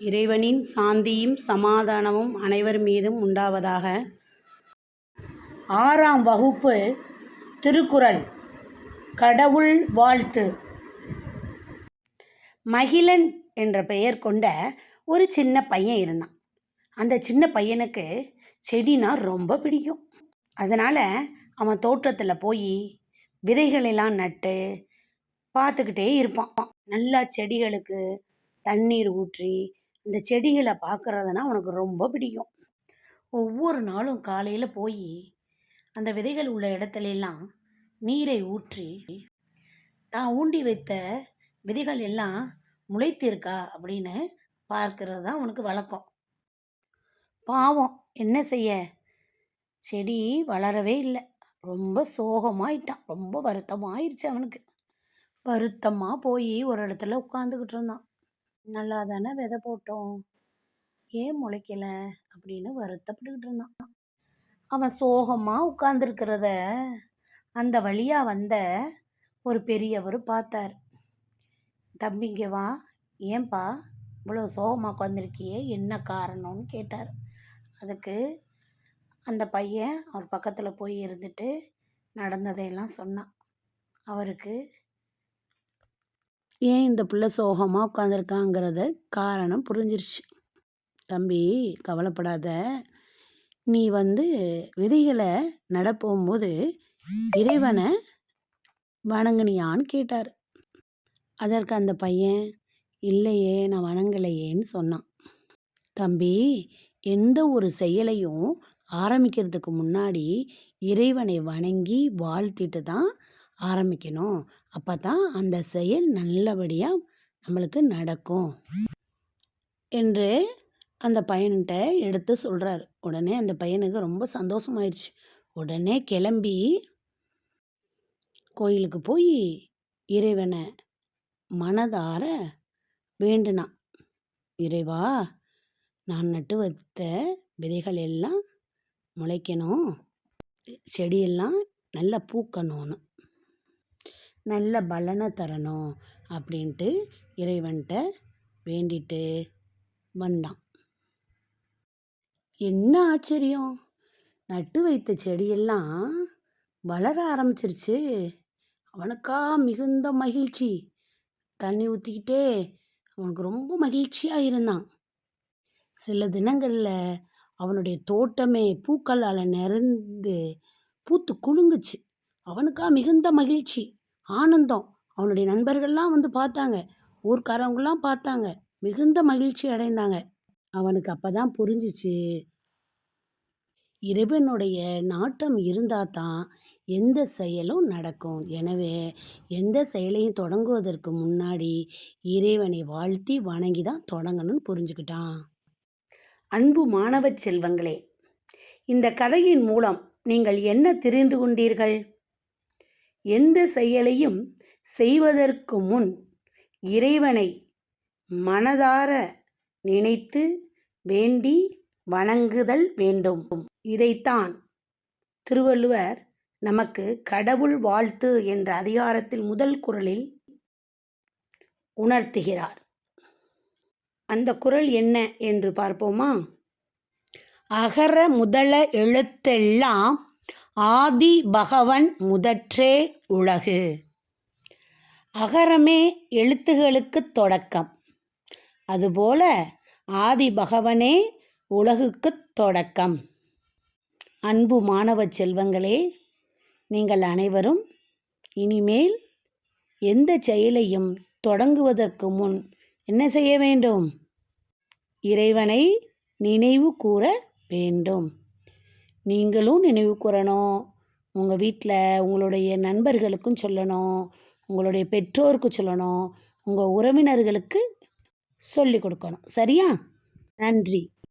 இறைவனின் சாந்தியும் சமாதானமும் அனைவர் மீதும் உண்டாவதாக. ஆறாம் வகுப்பு திருக்குறள் கடவுள் வாழ்த்து. மகிழன் என்ற பெயர் கொண்ட ஒரு சின்ன பையன் இருந்தான். அந்த சின்ன பையனுக்கு செடினா ரொம்ப பிடிக்கும். அதனால் அவன் தோட்டத்தில் போய் விதைகளெல்லாம் நட்டு பார்த்துக்கிட்டே இருப்பான். நல்லா செடிகளுக்கு தண்ணீர் ஊற்றி இந்த செடிகளை பார்க்குறதுனா அவனுக்கு ரொம்ப பிடிக்கும். ஒவ்வொரு நாளும் காலையில் போய் அந்த விதைகள் உள்ள இடத்துல எல்லாம் நீரை ஊற்றி தான் ஊண்டி வைத்த விதைகள் எல்லாம் முளைத்திருக்கா? அப்படின்னு பார்க்கறது தான் அவனுக்கு வழக்கம். பாவம் என்ன செய்ய? செடி வளரவே இல்லை. ரொம்ப சோகமாயிட்டான். ரொம்ப வருத்தமாயிருச்சு அவனுக்கு. வருத்தமாக போய் ஒரு இடத்துல உட்காந்துக்கிட்டு இருந்தான். நல்லா தானே விதை போட்டோம். ஏன் முளைக்கல? அப்படின்னு வருத்தப்பட்டுக்கிட்டு இருந்தான். அவன் சோகமாக உட்காந்துருக்கிறத அந்த வழியாக வந்த ஒரு பெரியவர் பார்த்தார். தம்பிங்க வா. ஏன்பா இவ்வளோ சோகமாக உட்காந்துருக்கியே என்ன காரணம்னு கேட்டார். அதுக்கு அந்த பையன் அவர் பக்கத்தில் போய் இருந்துட்டு நடந்ததையெல்லாம் சொன்னான். அவருக்கு ஏன் இந்த பிள்ளை சோகமாக உட்காந்துருக்காங்கிறத காரணம் புரிஞ்சிருச்சு. தம்பி கவலைப்படாத. நீ வந்து விதைகளை நடப்போகும்போது இறைவனை வணங்குனியான்னு கேட்டார். அதற்கு அந்த பையன் இல்லையே நான் வணங்கலையேன்னு சொன்னான். தம்பி எந்த ஒரு செயலையும் ஆரம்பிக்கிறதுக்கு முன்னாடி இறைவனை வணங்கி வாழ்த்திட்டு தான் ஆரம்பிக்கணும். அப்போ தான் அந்த செயல் நல்லபடியாக நம்மளுக்கு நடக்கும். என்று அந்த பையன்கிட்ட எடுத்து சொல்கிறார் உடனே அந்த பையனுக்கு ரொம்ப சந்தோஷமாயிடுச்சு உடனே கிளம்பி கோயிலுக்கு போய் இறைவனை மனதார வேண்டுனான். இறைவா நான் நட்டு வைத்த விதைகள் எல்லாம் முளைக்கணும். செடியெல்லாம் நல்லா பூக்கணும்னு. நல்ல பலனை தரணும் அப்படின்ட்டு இறைவன்கிட்ட வேண்டிட்டு வந்தான். என்ன ஆச்சரியம்? நட்டு வைத்த செடியெல்லாம் வளர ஆரம்பிச்சிருச்சு. அவனுக்கா மிகுந்த மகிழ்ச்சி. தண்ணி ஊற்றிக்கிட்டே அவனுக்கு ரொம்ப மகிழ்ச்சியாக இருந்தான். சில தினங்களில் அவனுடைய தோட்டமே பூக்களால் நிறைந்து பூத்து குலுங்குச்சு. அவனுக்கா மிகுந்த மகிழ்ச்சி. ஆனந்தம். அவனுடைய நண்பர்கள்லாம் வந்து பார்த்தாங்க. ஊர்க்காரவங்களாம் பார்த்தாங்க. மிகுந்த மகிழ்ச்சி அடைந்தாங்க. அவனுக்கு அப்போ தான் புரிஞ்சிச்சு. இறைவனுடைய நாட்டம் இருந்தால் தான் எந்த செயலும் நடக்கும். எனவே எந்த செயலையும் தொடங்குவதற்கு முன்னாடி இறைவனை வாழ்த்தி வணங்கி தான் தொடங்கணும்னு புரிஞ்சுக்கிட்டான். அன்பு மாணவ செல்வங்களே இந்த கதையின் மூலம் நீங்கள் என்ன தெரிந்து கொண்டீர்கள்? எந்த செயலையும் செய்வதற்கு முன் இறைவனை மனதார நினைத்து வேண்டி வணங்குதல் வேண்டும். இதைத்தான் திருவள்ளுவர் நமக்கு கடவுள் வாழ்த்து என்ற அதிகாரத்தில் முதல் குரலில் உணர்த்துகிறார். அந்த குரல் என்ன என்று பார்ப்போமா? அகர முதல எழுத்தெல்லாம் ஆதி பகவன் முதற்றே உலகு. அகரமே எழுத்துகளுக்கு தொடக்கம். அதுபோல ஆதி பகவனே உலகுக்கு தொடக்கம். அன்பு மாணவ செல்வங்களே நீங்கள் அனைவரும் இனிமேல் எந்த செயலையும் தொடங்குவதற்கு முன் என்ன செய்ய வேண்டும்? இறைவனை நினைவு கூற வேண்டும். நீங்களும் நினைவு கூறணும். உங்கள் வீட்டில் உங்களுடைய நண்பர்களுக்கும் சொல்லணும். உங்களுடைய பெற்றோருக்கு சொல்லணும். உங்கள் உறவினர்களுக்கு சொல்லி கொடுக்கணும். சரியா? நன்றி.